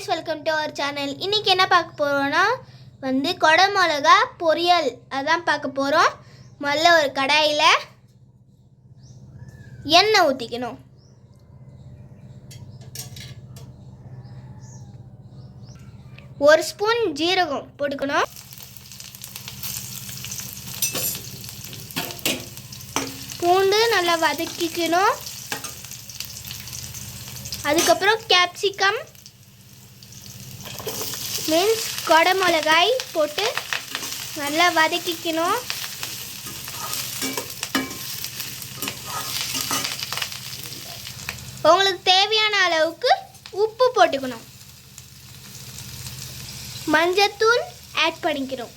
Guys welcome to our channel இன்னைக்கு என்ன பார்க்க போறோம்னா வந்து கொடை மிளகா பொரியல். அதான் பார்க்க போகிறோம் முதல்ல ஒரு கடாயில் எண்ணெய் ஊற்றிக்கணும் ஒரு ஸ்பூன் ஜீரகம் போட்டுக்கணும். பூண்டு நல்லா வதக்கிக்கணும். அதுக்கப்புறம் கேப்சிகம் மீன்ஸ் கொடை மிளகாய் போட்டு நல்லா வதக்கிக்கணும். உங்களுக்கு தேவையான அளவுக்கு உப்பு போட்டுக்கணும். மஞ்சத்தூள் ஆட் பண்ணிக்கணும்.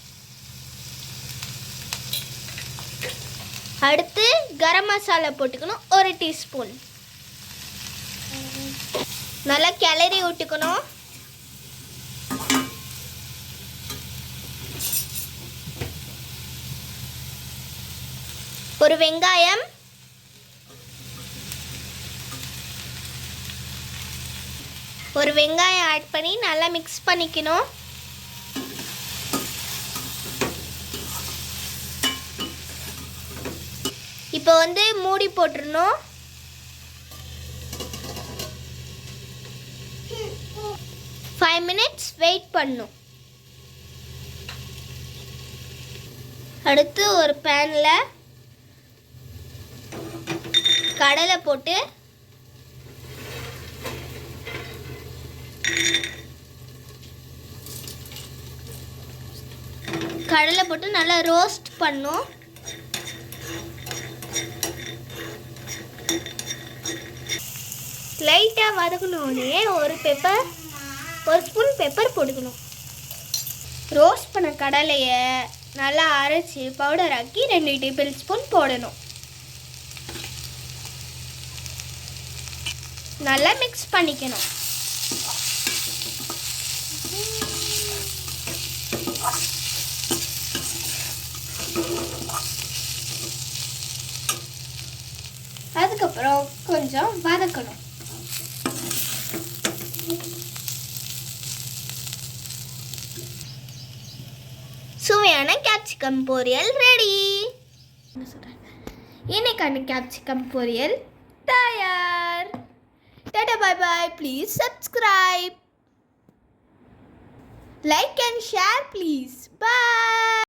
அடுத்து கரம் மசாலா போட்டுக்கணும். ஒரு டீஸ்பூன். நல்லா கிளறி விட்டுக்கணும். ஒரு வெங்காயம். ஒரு வெங்காயம் ஆட் பண்ணி நல்லா மிக்ஸ் பண்ணிக்கணும். இப்போ வந்து மூடி போட்டுருணும் ஃபைவ் மினிட்ஸ் வெயிட் பண்ணும். அடுத்து ஒரு பேனில் கடலை போட்டு கடலை போட்டு நல்லா ரோஸ்ட் பண்ணும். லைட்டாக வதக்கணுன்னே ஒரு பெப்பர் ஒரு ஸ்பூன் பெப்பர் போட்டுக்கணும். ரோஸ்ட் பண்ண கடலையை நல்லா அரைச்சி பவுடர் ஆக்கி ரெண்டு டேபிள் ஸ்பூன் போடணும். நல்லா மிக்ஸ் பண்ணிக்கணும். அதுக்கப்புறம் கொஞ்சம் வதக்கணும். சுவையான கேப்சிகம் பொரியல் ரெடி இன்னைக்கான கேப்சிகம் பொரியல் தயார். Tata bye bye. Please subscribe. Like and share please. Bye.